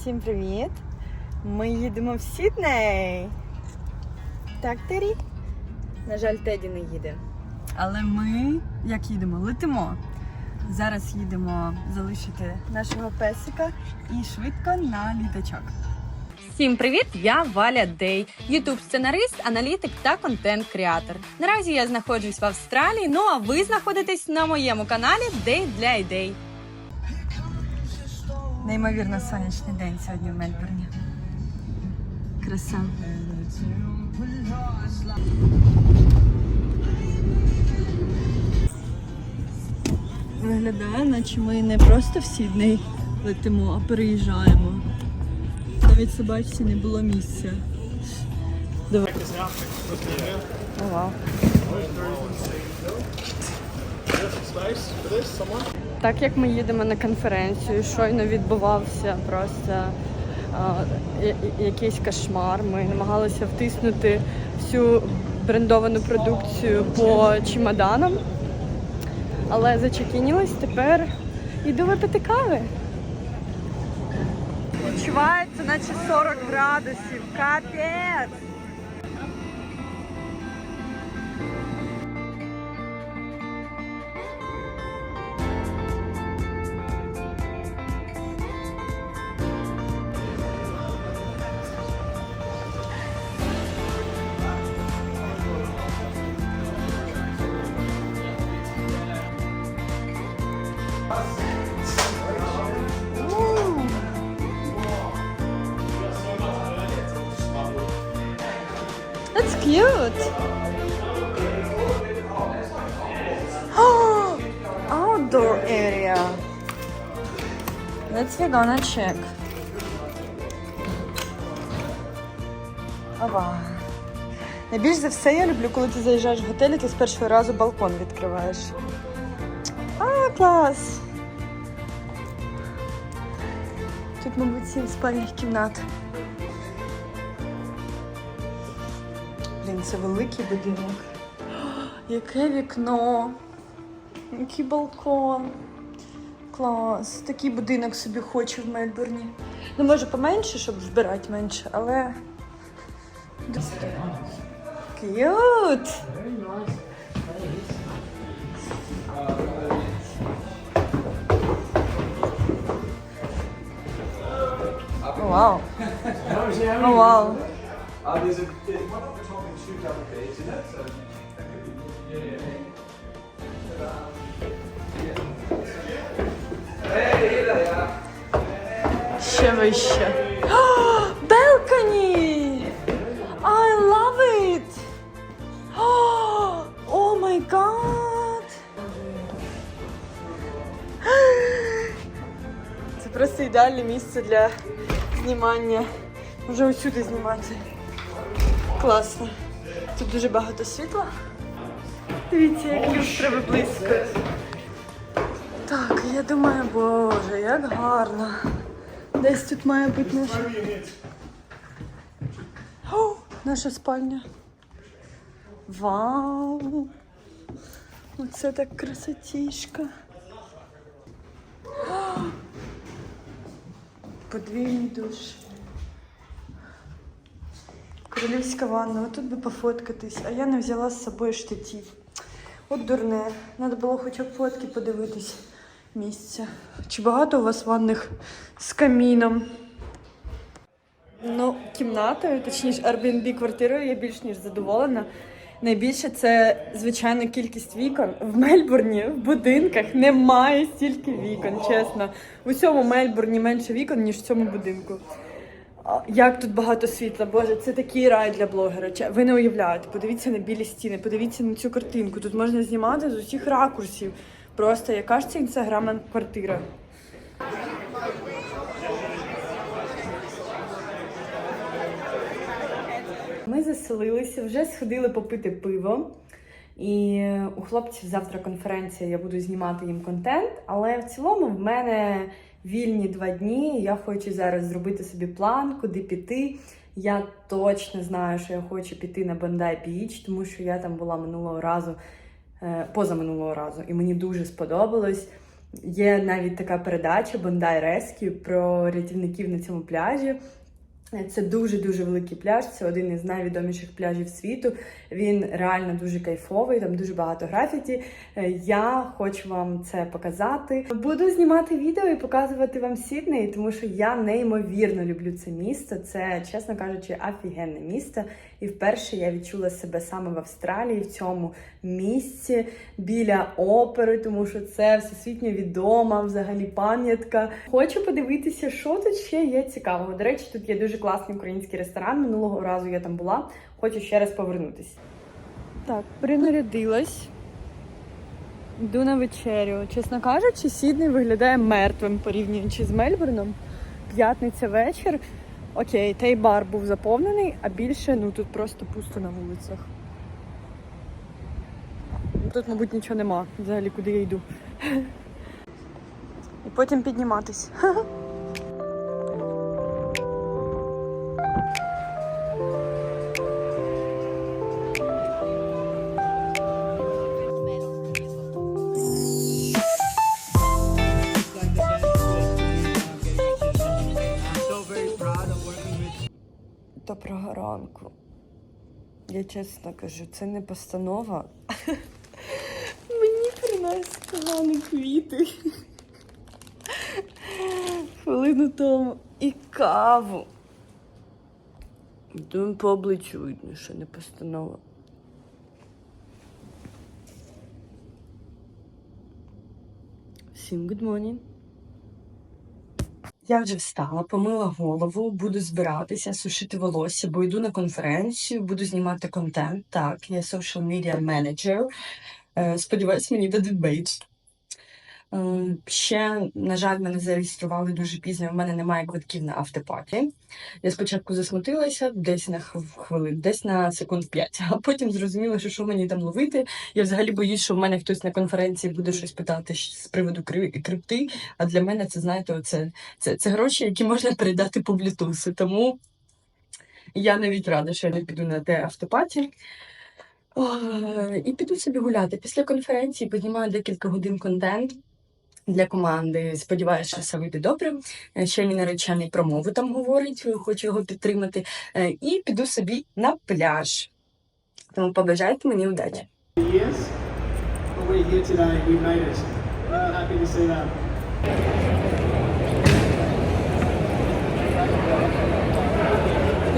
Всім привіт! Ми їдемо в Сідней. Так, Тері? На жаль, Теді не їде. Але ми як їдемо? Летимо. Зараз їдемо залишити нашого песика і швидко на літачок. Всім привіт! Я Валя Дей, ютуб сценарист, аналітик та контент-креатор. Наразі я знаходжусь в Австралії. Ну а ви знаходитесь на моєму каналі Дей для ідей. Неймовірно сонячний день сьогодні в Мельбурні. Краса. Виглядає, наче ми не просто в Сідней летимо, а переїжджаємо. Навіть собачці не було місця. Давай. О, вау. Так як ми їдемо на конференцію, щойно відбувався просто а, якийсь кошмар. Ми намагалися втиснути всю брендовану продукцію по чемоданам, але зачекінілись, тепер йду випити кави. Відчувається, наче 40 градусів. Капець! Let's we gonna check. Ова. Найбільш за все я люблю, коли ти заїжджаєш в готель, і ти з першого разу балкон відкриваєш. А, клас! Тут, мабуть, сім спальних кімнат. Блін, це великий будинок. Яке вікно. Який балкон. Клас. Такий будинок собі хочу в Мельбурні. Ну, може, поменше, щоб збирати менше, але. К'ют! Вау. О, вау. Ще вище. Балконі! I love it! О май гад! Це просто ідеальне місце для знімання. Можу усюди знімати. Класно. Тут дуже багато світла. Дивіться, як люстра виблискує. Я думаю, боже, як гарно. Десь тут має бути наша. О, наша спальня. Вау! Оце так красотішка. О! Подвійний душ. Королівська ванна, отут би пофоткатись, а я не взяла з собою штатів. От дурне. Треба було хоча б фотки подивитись місця. Чи багато у вас ванних з каміном? Ну, кімнатою, точніше, Airbnb квартирою я більш ніж задоволена. Найбільше це, звичайно, кількість вікон. В Мельбурні в будинках немає стільки вікон, чесно. В усьому Мельбурні менше вікон, ніж в цьому будинку. Як тут багато світла, боже, це такий рай для блогера. Ви не уявляєте. Подивіться на білі стіни, подивіться на цю картинку. Тут можна знімати з усіх ракурсів. Просто яка ж це інстаграмна квартира. Ми заселилися, вже сходили попити пиво. І у хлопців завтра конференція, я буду знімати їм контент. Але в цілому в мене вільні два дні. Я хочу зараз зробити собі план, куди піти. Я точно знаю, що я хочу піти на Бандай Біч, тому що я там була минулого разу, позаминулого разу, і мені дуже сподобалось. Є навіть така передача Бондай Rescue про рятівників на цьому пляжі. Це дуже дуже великий пляж. Це один із найвідоміших пляжів світу. Він реально дуже кайфовий, там дуже багато графіті. Е, Я хочу вам це показати. Буду знімати відео і показувати вам Сідней, тому що я неймовірно люблю це місто. Це, чесно кажучи, офігенне місто. І вперше я відчула себе саме в Австралії, в цьому місці біля опери, тому що це всесвітньо відома взагалі пам'ятка. Хочу подивитися, що тут ще є цікавого. До речі, тут є дуже класний український ресторан. Минулого разу я там була. Хочу ще раз повернутися. Так, принарядилась. Йду на вечерю. Чесно кажучи, Сідней виглядає мертвим порівнюючи з Мельбурном. П'ятниця вечір. Окей, той бар був заповнений, а більше ну тут просто пусто на вулицях. Тут, мабуть, нічого нема. Взагалі, куди я йду. І потім підніматись. Доброго ранку. Я чесно кажу, це не постанова. Мені приносять погано квіти. Хвилину тому. І каву. Думаю, по обличчю видно, що не постанова. Всім good morning. Я вже встала, помила голову, буду збиратися, сушити волосся, бо йду на конференцію, буду знімати контент. Так, я social media. Е, Сподіваюсь, мені дадуть бейдж. Е, Ще, на жаль, мене зареєстрували дуже пізно. в мене немає квитків на автопаті. Я спочатку засмутилася десь на хв- хвилин, десь на секунд 5, а потім зрозуміла, що що мені там ловити. Я взагалі боюсь, що в мене хтось на конференції буде щось питати з приводу кри- крипти. А для мене це, знаєте, оце це, це гроші, які можна передати по блютусу. Тому я навіть рада, що я не піду на те автопаті. Ой, І піду собі гуляти. Після конференції познімаю декілька годин контент для команди. Сподіваюся, що все вийде добре. Е, Ще мій наречений про мову там говорить, хочу його підтримати. Е, І піду собі на пляж. Тому побажайте мені удачі.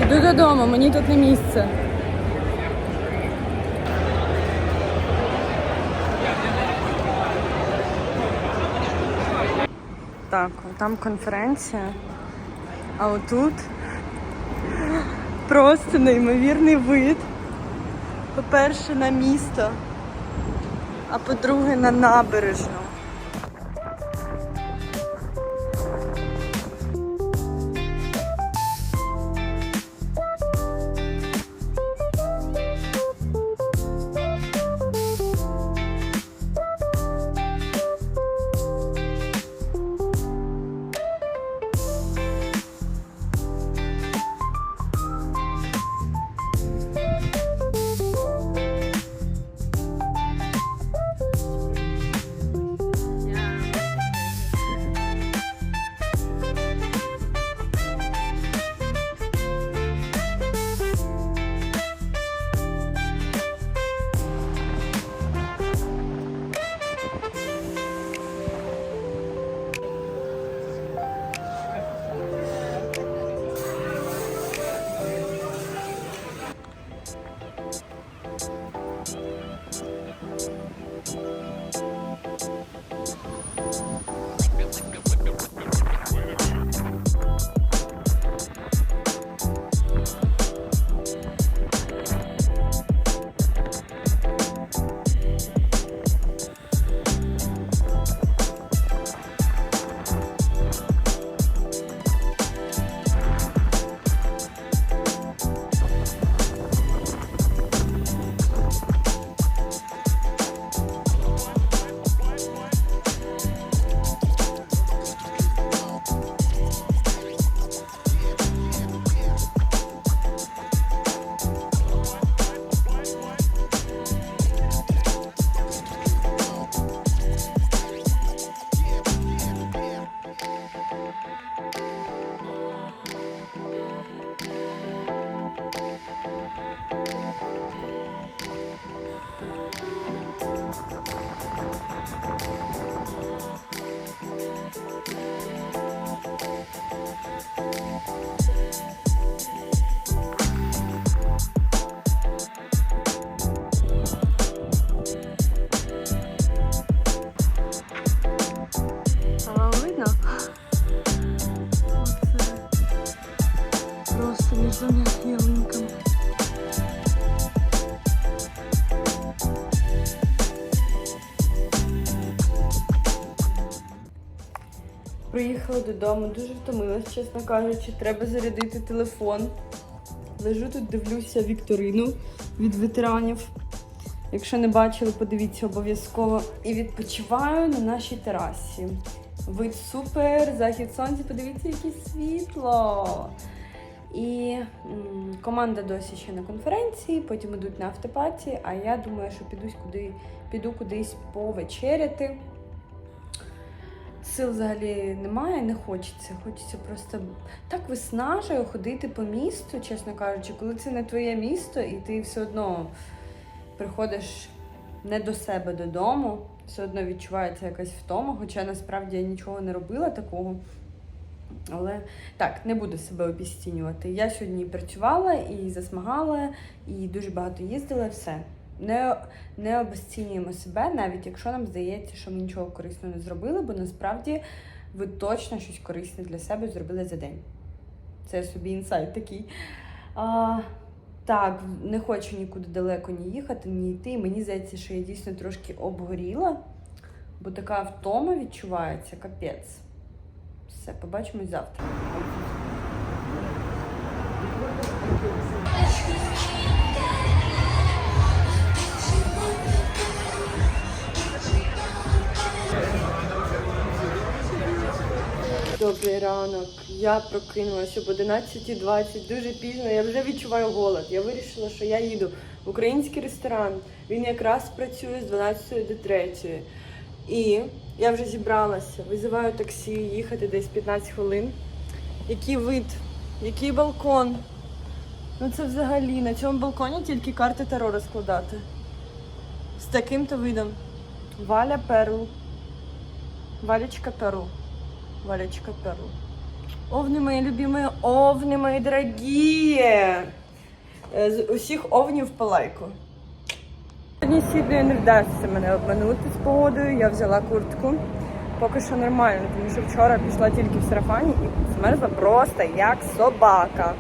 Іду додому, мені тут не місце. Так, там конференція, а отут просто неймовірний вид. По-перше, на місто, а по-друге, на набережну. Додому, дуже втомилась, чесно кажучи. Треба зарядити телефон. Лежу тут, дивлюся вікторину від ветеранів. Якщо не бачили, подивіться обов'язково. І відпочиваю на нашій терасі. Вид супер, захід сонця, подивіться, яке світло. І м, команда досі ще на конференції, потім йдуть на автопаті, а я думаю, що підусь куди, піду кудись повечеряти. Сил взагалі немає, не хочеться. Хочеться просто так виснажує ходити по місту, чесно кажучи, коли це не твоє місто, і ти все одно приходиш не до себе додому, все одно відчувається якась втома, хоча насправді я нічого не робила такого. Але так, не буду себе обіцінювати. Я сьогодні працювала, і засмагала, і дуже багато їздила, все. Не, не обесцінюємо себе, навіть якщо нам здається, що ми нічого корисного не зробили, бо насправді ви точно щось корисне для себе зробили за день. Це собі інсайт такий. А, так, не хочу нікуди далеко ні їхати, ні йти. Мені здається, що я дійсно трошки обгоріла, бо така втома відчувається, капець. Все, побачимось завтра. Добрий ранок. Я прокинулася об 11.20, дуже пізно. Я вже відчуваю голод. Я вирішила, що я їду в український ресторан. Він якраз працює з 12 до 3. І я вже зібралася, визиваю таксі, їхати десь 15 хвилин. Який вид, який балкон. Ну це взагалі на цьому балконі тільки карти Таро розкладати. З таким-то видом. Валя Перл. Валечка Перл. Валечка Перл. Овни мої любимі, овни мої дорогі. Е, З усіх овнів по лайку. Сьогодні Сіднею не вдасться мене обманути з погодою. Я взяла куртку. Поки що нормально, тому що вчора пішла тільки в сарафані і змерзла просто як собака.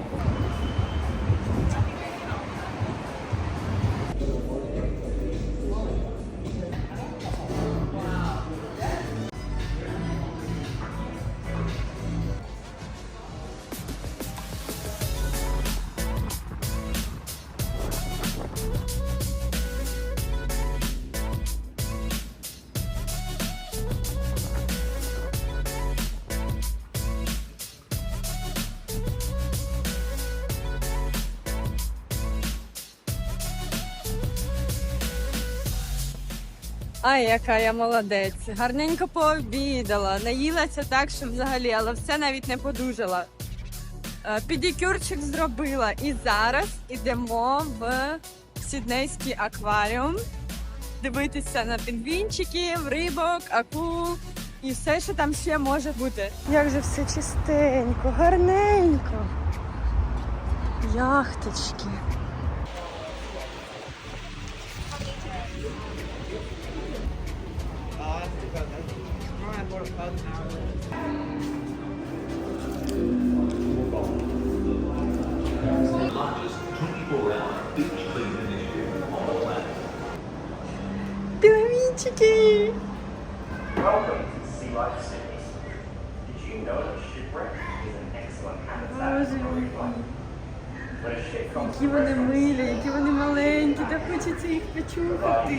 Ай, яка я молодець. Гарненько пообідала, наїлася так, що взагалі, але все навіть не подужала. Е, Педикюрчик зробила. І зараз ідемо в Сіднейський акваріум. Дивитися на пінгвінчиків, рибок, акул і все, що там ще може бути. Як же все чистенько, гарненько. Яхточки. Chicky. Welcome to Sea Life Series. Did you know that shipwreck is an excellent habitat for marine life? Які вони милі, які вони маленькі, так хочеться їх почухати.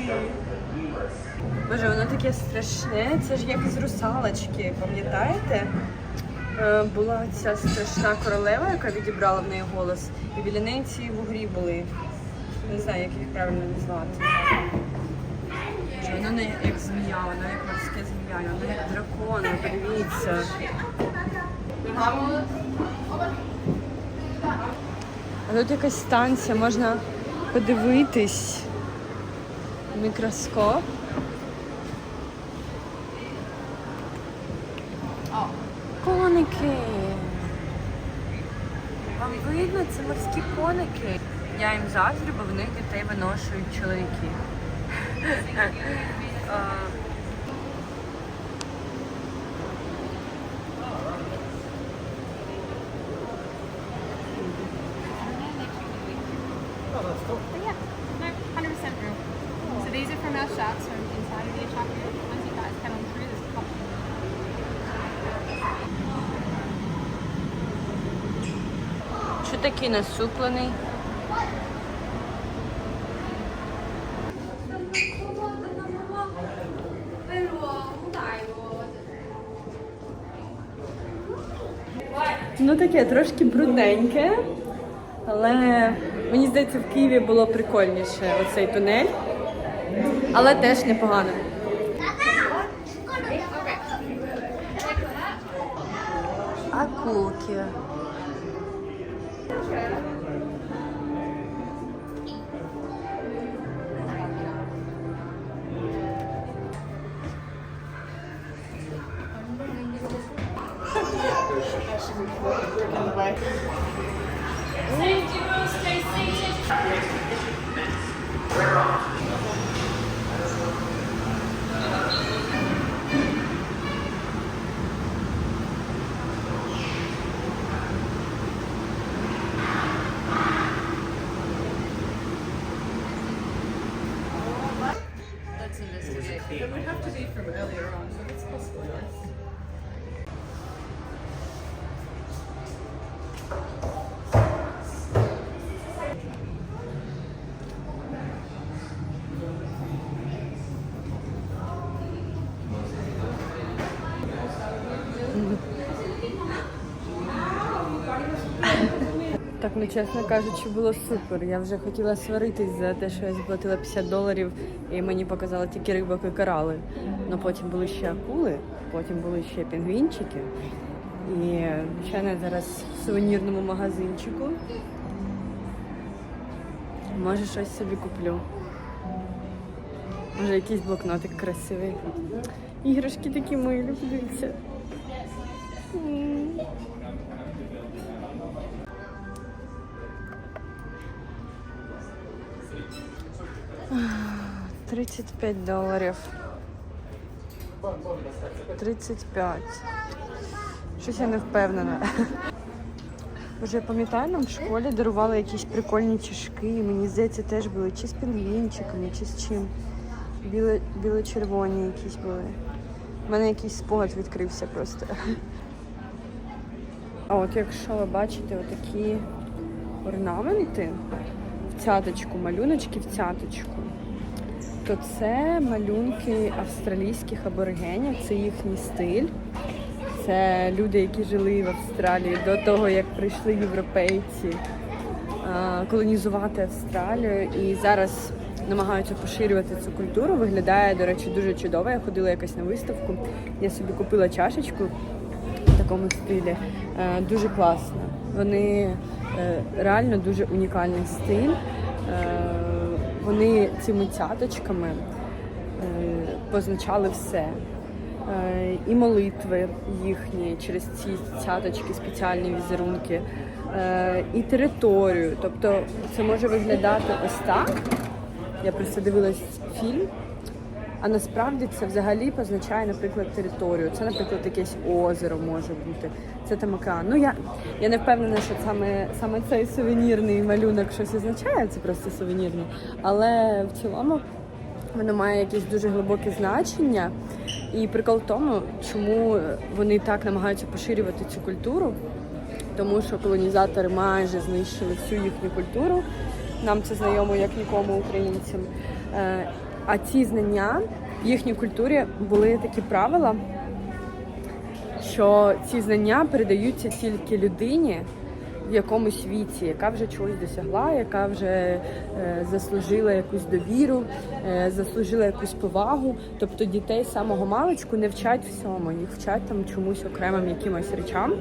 Боже, воно таке страшне, це ж як з русалочки, пам'ятаєте? Е, Була ця страшна королева, яка відібрала в неї голос, і біля неї ці вугрі були. Не знаю, як їх правильно назвати. Воно не як змія, воно як морське змія, воно як дракон, подивіться. А тут якась станція, можна подивитись. Мікроскоп. Коники. Вам видно, це морські коники. Я їм заздрю, бо в них дітей виношують чоловіки. такий насуплений? Ну таке трошки брудненьке, але мені здається, в Києві було прикольніше оцей тунель, але теж непогано. Акулки. actually on the way. Safety rules. Ну чесно кажучи, було супер. Я вже хотіла сваритись за те, що я заплатила 50 доларів і мені показали тільки рибок і корали. Ну потім були ще акули, потім були ще пінгвінчики. І звичайно, я зараз в сувенірному магазинчику. Може щось собі куплю. Може якийсь блокнотик красивий. Іграшки такі милі, подивіться. 35 доларів. 35. Щось я не впевнена. Боже, я пам'ятаю, нам в школі дарували якісь прикольні чашки. і Мені здається, теж були чи з пінгвінчиками, чи з чим. Біло-червоні якісь були. У мене якийсь спогад відкрився просто. А от якщо ви бачите отакі орнаменти в цяточку, малюночки в цяточку, то це малюнки австралійських аборигенів, це їхній стиль. Це люди, які жили в Австралії до того, як прийшли європейці колонізувати Австралію. І зараз намагаються поширювати цю культуру. Виглядає, до речі, дуже чудово. Я ходила якось на виставку. Я собі купила чашечку в такому стилі. Е, Дуже класно. Вони е, реально дуже унікальний стиль. Вони цими цяточками е, позначали все. Е, І молитви їхні через ці цяточки, спеціальні візерунки, е, і територію. Тобто це може виглядати ось так. Я просто дивилась фільм. А насправді це взагалі позначає, наприклад, територію. Це, наприклад, якесь озеро може бути. Це там океан. Ну я, я не впевнена, що саме, саме цей сувенірний малюнок щось означає, це просто сувенірний. Але в цілому воно має якесь дуже глибоке значення. І прикол в тому, чому вони так намагаються поширювати цю культуру, тому що колонізатори майже знищили всю їхню культуру. Нам це знайомо як нікому українцям. А ці знання в їхній культурі були такі правила, що ці знання передаються тільки людині в якомусь віці, яка вже чогось досягла, яка вже е, заслужила якусь довіру, е, заслужила якусь повагу. Тобто дітей з самого маличку не вчать всьому, їх вчать там чомусь окремим якимось речам.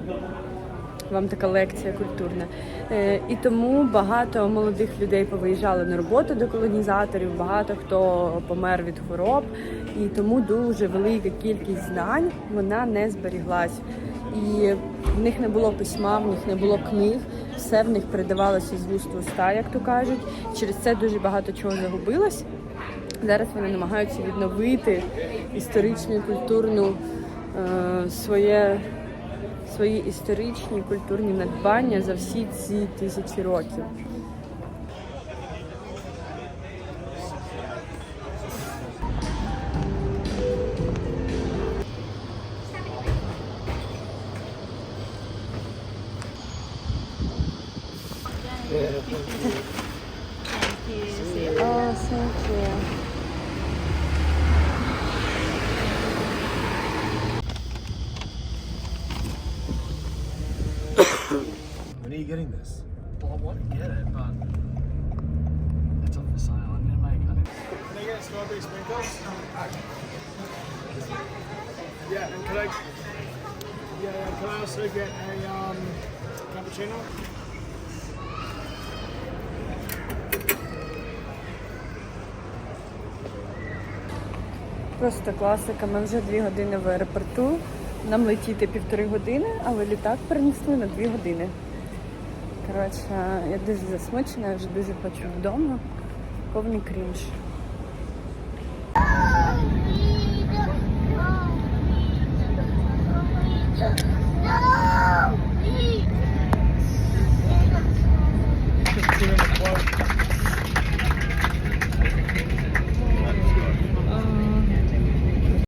Вам така лекція культурна. Е, І тому багато молодих людей повиїжджали на роботу до колонізаторів, багато хто помер від хвороб. і тому дуже велика кількість знань вона не зберіглась. І в них не було письма, в них не було книг, все в них передавалося з вуст в уста, як то кажуть. Через це дуже багато чого загубилось. Зараз вони намагаються відновити історичну культурну е, своє, свої історичні культурні надбання за всі ці тисячі років. Also get a um, cappuccino? Просто класика. Ми вже дві години в аеропорту. Нам летіти півтори години, але літак перенесли на дві години. Коротше, я дуже засмучена, я вже дуже хочу вдома. Повний крінж.